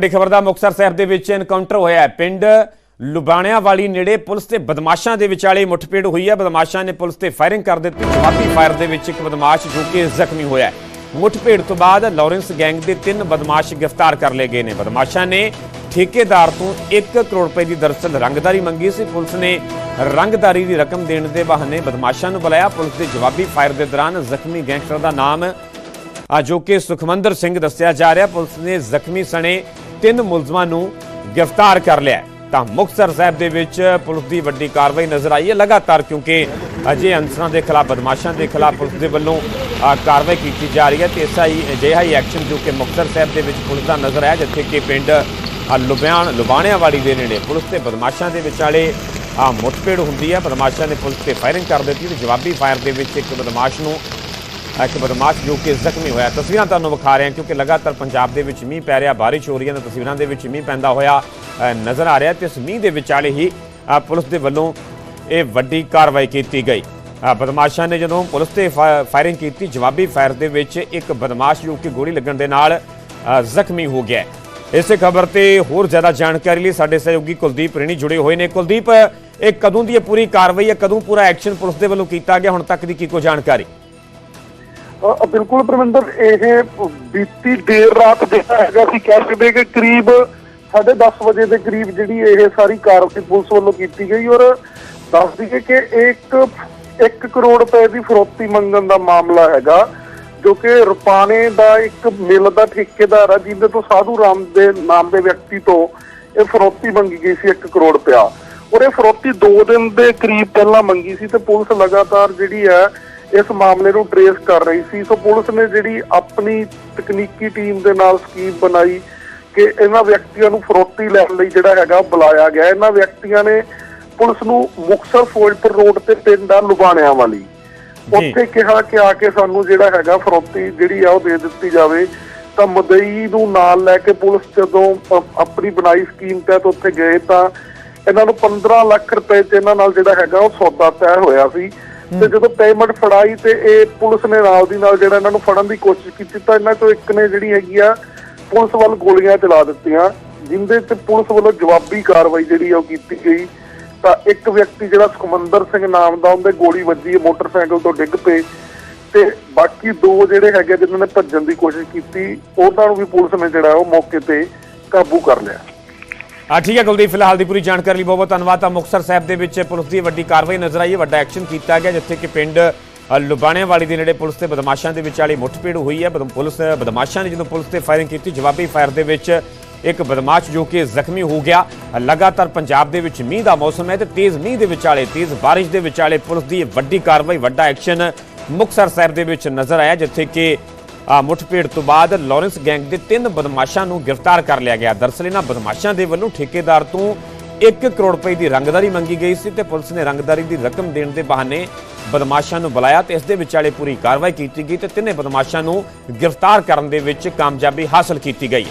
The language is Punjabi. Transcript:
ਵੱਡੀ ਖਬਰ ਦਾ ਮੁਕਤਸਰ ਸਾਹਿਬ ਦੇ ਵਿੱਚ ਐਨਕਾਊਂਟਰ ਹੋਇਆ ਹੈ। ਪਿੰਡ ਲੁਬਾਣਿਆਂ ਵਾਲੀ ਨੇੜੇ ਪੁਲਿਸ ਤੇ ਬਦਮਾਸ਼ਾਂ ਦੇ ਵਿਚਾਲੇ ਮੁੱਠਭੇੜ ਹੋਈ ਹੈ। ਬਦਮਾਸ਼ਾਂ ਨੇ ਪੁਲਿਸ ਤੇ ਫਾਇਰਿੰਗ ਕਰ ਦਿੱਤੀ। ਜਵਾਬੀ ਫਾਇਰ ਦੇ ਵਿੱਚ ਇੱਕ ਬਦਮਾਸ਼ ਜੋ ਕਿ ਜ਼ਖਮੀ ਹੋਇਆ ਮੁੱਠਭੇੜ ਤੋਂ ਬਾਅਦ ਲਾਰੈਂਸ ਗੈਂਗ ਦੇ ਤਿੰਨ ਬਦਮਾਸ਼ ਗ੍ਰਿਫਤਾਰ ਕਰ ਲਏ ਗਏ ਨੇ। ਬਦਮਾਸ਼ਾਂ ਨੇ ਠੇਕੇਦਾਰ ਤੋਂ 1 ਕਰੋੜ ਰੁਪਏ ਦੀ ਦਰਸਲ ਰੰਗਦਾਰੀ ਮੰਗੀ ਸੀ। ਪੁਲਿਸ ਨੇ ਰੰਗਦਾਰੀ ਦੀ ਰਕਮ ਦੇਣ ਦੇ ਬਹਾਨੇ ਬਦਮਾਸ਼ਾਂ ਨੂੰ ਬੁਲਾਇਆ। ਪੁਲਿਸ ਦੇ ਜਵਾਬੀ ਫਾਇਰ ਦੇ ਦੌਰਾਨ ਜ਼ਖਮੀ ਗੈਂਗਸਟਰ ਦਾ ਨਾਮ ਆ ਜੋ ਕਿ ਸੁਖਮੰਦਰ ਸਿੰਘ ਦੱਸਿਆ ਜਾ ਰਿਹਾ। ਪੁਲਿਸ ਨੇ ਜ਼ਖਮੀ ਸਣੇ ਤਿੰਨ ਮੁਲਜ਼ਮਾਂ ਨੂੰ ਗ੍ਰਿਫਤਾਰ ਕਰ ਲਿਆ ਤਾਂ ਮੁਕਤਸਰ ਸਾਹਿਬ ਦੇ ਵਿੱਚ ਪੁਲਿਸ ਦੀ ਵੱਡੀ ਕਾਰਵਾਈ ਨਜ਼ਰ ਆਈ ਹੈ ਲਗਾਤਾਰ, ਕਿਉਂਕਿ ਅਜੇ ਅਨਸਰਾਂ ਦੇ ਖਿਲਾਫ, ਬਦਮਾਸ਼ਾਂ ਦੇ ਖਿਲਾਫ ਪੁਲਿਸ ਦੇ ਵੱਲੋਂ ਕਾਰਵਾਈ ਕੀਤੀ ਜਾ ਰਹੀ ਹੈ ਤੇ ਐਸਾ ਹੀ ਅਜਿਹਾ ਹੀ ਐਕਸ਼ਨ ਜੋ ਕਿ ਮੁਕਤਸਰ ਸਾਹਿਬ ਦੇ ਵਿੱਚ ਪੁਲਿਸ ਦਾ ਨਜ਼ਰ ਆਇਆ, ਜਿੱਥੇ ਕਿ ਪਿੰਡ ਲੁਬਿਆਣ ਲੁਬਾਣਿਆਂ ਵਾਲੀ ਦੇ ਨੇੜੇ ਪੁਲਿਸ ਤੇ ਬਦਮਾਸ਼ਾਂ ਦੇ ਵਿਚਾਲੇ ਆ ਮੁੱਠਭੇੜ ਹੁੰਦੀ ਹੈ। ਬਦਮਾਸ਼ਾਂ ਨੇ ਪੁਲਿਸ ਤੇ ਫਾਇਰਿੰਗ ਕਰ ਦਿੱਤੀ ਤੇ ਜਵਾਬੀ ਫਾਇਰ ਦੇ ਵਿੱਚ ਇੱਕ ਬਦਮਾਸ਼ ਨੂੰ ਇੱਕ ਬਦਮਾਸ਼ ਜੋ ਕਿ ਜ਼ਖਮੀ ਹੋਇਆ। ਤਸਵੀਰਾਂ ਤੁਹਾਨੂੰ ਵਿਖਾ ਰਹੇ ਹਾਂ ਕਿਉਂਕਿ ਲਗਾਤਾਰ ਪੰਜਾਬ ਦੇ ਵਿੱਚ ਮੀਂਹ ਪੈ ਰਿਹਾ, ਬਾਰਿਸ਼ ਹੋ ਰਹੀ ਹੈ ਤਾਂ ਤਸਵੀਰਾਂ ਦੇ ਵਿੱਚ ਮੀਂਹ ਪੈਂਦਾ ਹੋਇਆ ਨਜ਼ਰ ਆ ਰਿਹਾ ਤੇ ਇਸ ਮੀਂਹ ਦੇ ਵਿਚਾਲੇ ਹੀ ਪੁਲਿਸ ਦੇ ਵੱਲੋਂ ਇਹ ਵੱਡੀ ਕਾਰਵਾਈ ਕੀਤੀ ਗਈ। ਬਦਮਾਸ਼ਾਂ ਨੇ ਜਦੋਂ ਪੁਲਿਸ ਤੇ ਫਾ- ਫਾਇਰਿੰਗ ਕੀਤੀ, ਜਵਾਬੀ ਫਾਇਰ ਦੇ ਵਿੱਚ ਇੱਕ ਬਦਮਾਸ਼ ਜੋ ਕਿ ਗੋਲੀ ਲੱਗਣ ਦੇ ਨਾਲ ਜ਼ਖਮੀ ਹੋ ਗਿਆ। ਇਸੇ ਖਬਰ ਤੇ ਹੋਰ ਜ਼ਿਆਦਾ ਜਾਣਕਾਰੀ ਲਈ ਸਾਡੇ ਸਹਿਯੋਗੀ ਕੁਲਦੀਪ ਰੇਣੀ ਜੁੜੇ ਹੋਏ ਨੇ। ਕੁਲਦੀਪ, ਇਹ ਕਦੋਂ ਦੀ ਇਹ ਪੂਰੀ ਕਾਰਵਾਈ ਹੈ? ਕਦੋਂ ਪੂਰਾ ਐਕਸ਼ਨ ਪੁਲਿਸ ਦੇ ਵੱਲੋਂ ਕੀਤਾ ਗਿਆ? ਹੁਣ ਤੱਕ ਦੀ ਕੀ ਕੋ ਜਾਣਕਾਰੀ? ਬਿਲਕੁਲ ਪ੍ਰਵਿੰਦਰ ਇਹ ਬੀਤੀ ਦੇਰ ਰਾਤ ਜਿਹੜਾ ਹੈਗਾ ਸੀ, ਕਹਿ ਸਕਦੇ ਕਿ ਕਰੀਬ 10:30 ਵਜੇ ਦੇ ਕਰੀਬ ਜਿਹੜੀ ਇਹ ਸਾਰੀ ਕਾਰਵਾਈ ਪੁਲਿਸ ਵੱਲੋਂ ਕੀਤੀ ਗਈ ਔਰ ਦੱਸ ਦਈਏ ਕਿ ਇੱਕ 1 ਕਰੋੜ ਰੁਪਏ ਦੀ ਫਰੋਤੀ ਮੰਗਣ ਦਾ ਮਾਮਲਾ ਹੈਗਾ, ਜੋ ਕਿ ਰੁਪਾਣੇ ਦਾ ਇੱਕ ਮਿਲ ਦਾ ਠੇਕੇਦਾਰ ਆ, ਜਿਹਦੇ ਤੋਂ ਸਾਧੂ ਰਾਮ ਦੇ ਨਾਮ ਦੇ ਵਿਅਕਤੀ ਤੋਂ ਇਹ ਫਰੋਤੀ ਮੰਗੀ ਗਈ ਸੀ 1 ਕਰੋੜ ਰੁਪਇਆ। ਔਰ ਇਹ ਫਰੋਤੀ 2 ਦਿਨ ਦੇ ਕਰੀਬ ਪਹਿਲਾਂ ਮੰਗੀ ਸੀ ਤੇ ਪੁਲਿਸ ਲਗਾਤਾਰ ਜਿਹੜੀ ਹੈ ਇਸ ਮਾਮਲੇ ਨੂੰ ਟਰੇਸ ਕਰ ਰਹੀ ਸੀ। ਸੋ ਪੁਲਿਸ ਨੇ ਜਿਹੜੀ ਆਪਣੀ ਤਕਨੀਕੀ ਟੀਮ ਦੇ ਨਾਲ ਸਕੀਮ ਬਣਾਈ ਕਿ ਇਹਨਾਂ ਵਿਅਕਤੀਆਂ ਨੂੰ ਫਰੋਤੀ ਲੈਣ ਲਈ ਜਿਹੜਾ ਹੈਗਾ ਬੁਲਾਇਆ ਗਿਆ। ਇਹਨਾਂ ਵਿਅਕਤੀਆਂ ਨੇ ਪੁਲਿਸ ਨੂੰ ਮੁਕਸਰ ਫੌਜਪੁਰ ਰੋਡ ਤੇ ਪਿੰਡ ਆ ਲੁਬਾਣਿਆਂ ਵਾਲੀ। ਉੱਥੇ ਕਿਹਾ ਕਿ ਆ ਕੇ ਸਾਨੂੰ ਜਿਹੜਾ ਹੈਗਾ ਫਰੋਤੀ ਜਿਹੜੀ ਆ ਉਹ ਦੇ ਦਿੱਤੀ ਜਾਵੇ। ਤਾਂ ਮਦਈ ਨੂੰ ਨਾਲ ਲੈ ਕੇ ਪੁਲਿਸ ਜਦੋਂ ਆਪਣੀ ਬਣਾਈ ਸਕੀਮ ਤਹਿਤ ਉੱਥੇ ਗਏ ਤਾਂ ਇਹਨਾਂ ਨੂੰ 15 ਲੱਖ ਰੁਪਏ ਤੇ ਇਹਨਾਂ ਨਾਲ ਜਿਹੜਾ ਹੈਗਾ ਉਹ ਸੌਦਾ ਤੈਅ ਹੋਇਆ ਸੀ। ਤੇ ਜਦੋਂ ਪੇਮੈਂਟ ਫੜਾਈ ਤੇ ਇਹ ਪੁਲਿਸ ਨੇ ਨਾਲ ਦੀ ਨਾਲ ਜਿਹੜਾ ਇਹਨਾਂ ਨੂੰ ਫੜਨ ਦੀ ਕੋਸ਼ਿਸ਼ ਕੀਤੀ ਤਾਂ ਇਹਨਾਂ ਚੋਂ ਇੱਕ ਨੇ ਜਿਹੜੀ ਹੈਗੀ ਆ ਪੁਲਿਸ ਵੱਲ ਗੋਲੀਆਂ ਚਲਾ ਦਿੱਤੀਆਂ, ਜਿੰਦੇ ਤੇ ਪੁਲਿਸ ਵੱਲੋਂ ਜਵਾਬੀ ਕਾਰਵਾਈ ਜਿਹੜੀ ਉਹ ਕੀਤੀ ਗਈ। ਤਾਂ ਇੱਕ ਵਿਅਕਤੀ ਜਿਹੜਾ ਸੁਖਮੰਦਰ ਸਿੰਘ ਨਾਮ ਦਾ, ਉਹਦੇ ਗੋਲੀ ਵੱਜੀ ਮੋਟਰਸਾਈਕਲ ਤੋਂ ਡਿੱਗ ਪਏ ਤੇ ਬਾਕੀ ਦੋ ਜਿਹੜੇ ਹੈਗੇ ਜਿਨ੍ਹਾਂ ਨੇ ਭੱਜਣ ਦੀ ਕੋਸ਼ਿਸ਼ ਕੀਤੀ, ਉਹਨਾਂ ਨੂੰ ਵੀ ਪੁਲਿਸ ਨੇ ਜਿਹੜਾ ਉਹ ਮੌਕੇ ਤੇ ਕਾਬੂ ਕਰ ਲਿਆ। ਆ ਠੀਕ ਹੈ ਕੁਲਦੀਪ ਫਿਲਹਾਲ ਦੀ ਪੂਰੀ ਜਾਣਕਾਰੀ ਲਈ ਬਹੁਤ ਬਹੁਤ ਧੰਨਵਾਦ। ਤਾਂ ਮੁਕਤਸਰ ਸਾਹਿਬ ਦੇ ਵਿੱਚ ਪੁਲਿਸ ਦੀ ਵੱਡੀ ਕਾਰਵਾਈ ਨਜ਼ਰ ਆਈ ਹੈ ਵੱਡਾ ਐਕਸ਼ਨ ਕੀਤਾ ਗਿਆ ਜਿੱਥੇ ਕਿ ਪਿੰਡ ਅ, ਦੇ ਨੇੜੇ ਪੁਲਿਸ ਤੇ ਬਦਮਾਸ਼ਾਂ ਦੇ ਵਿਚਾਲੇ ਮੁੱਠਭੇੜ ਹੋਈ ਹੈ। ਪੁਲਿਸ ਬਦਮਾਸ਼ਾਂ ਨੇ ਜਦੋਂ ਪੁਲਿਸ ਤੇ ਫਾਇਰਿੰਗ ਕੀਤੀ ਜਵਾਬੀ ਫਾਇਰ ਦੇ ਵਿੱਚ ਇੱਕ ਬਦਮਾਸ਼ ਜੋ ਕਿ ਜ਼ਖਮੀ ਹੋ ਗਿਆ। ਲਗਾਤਾਰ ਪੰਜਾਬ ਦੇ ਵਿੱਚ ਮੀਂਹ ਦਾ ਮੌਸਮ ਹੈ ਤੇ ਤੇਜ਼ ਮੀਂਹ ਦੇ ਵਿਚਾਲੇ ਤੇਜ਼ ਬਾਰਿਸ਼ ਦੇ ਵਿਚਾਲੇ ਪੁਲਿਸ ਦੀ ਵੱਡੀ ਕਾਰਵਾਈ ਵੱਡਾ ਐਕਸ਼ਨ ਮੁਕਤਸਰ ਸਾਹਿਬ ਦੇ ਵਿੱਚ ਨਜ਼ਰ ਆਇਆ ਜਿੱਥੇ ਕਿ ਮੁੱਠਭੇੜ ਤੋਂ ਬਾਅਦ ਲਾਰੈਂਸ ਗੈਂਗ ਦੇ ਤਿੰਨ ਬਦਮਾਸ਼ਾਂ ਨੂੰ ਗ੍ਰਿਫਤਾਰ ਕਰ ਲਿਆ ਗਿਆ। ਦਰਅਸਲ ਇਹਨਾਂ ਬਦਮਾਸ਼ਾਂ ਦੇ ਵੱਲੋਂ ਠੇਕੇਦਾਰ ਤੋਂ 1 ਕਰੋੜ ਰੁਪਏ ਦੀ ਰੰਗਦਾਰੀ ਮੰਗੀ ਗਈ ਸੀ ਤੇ ਪੁਲਿਸ ਨੇ ਰੰਗਦਾਰੀ ਦੀ ਰਕਮ ਦੇਣ ਦੇ ਬਹਾਨੇ ਬਦਮਾਸ਼ਾਂ ਨੂੰ ਬੁਲਾਇਆ ਤੇ ਇਸ ਦੇ ਵਿਚਾਲੇ ਪੂਰੀ ਕਾਰਵਾਈ ਕੀਤੀ ਗਈ ਤੇ ਤਿੰਨੇ ਬਦਮਾਸ਼ਾਂ ਨੂੰ ਗ੍ਰਿਫਤਾਰ ਕਰਨ ਦੇ ਵਿੱਚ ਕਾਮਯਾਬੀ ਹਾਸਲ ਕੀਤੀ ਗਈ।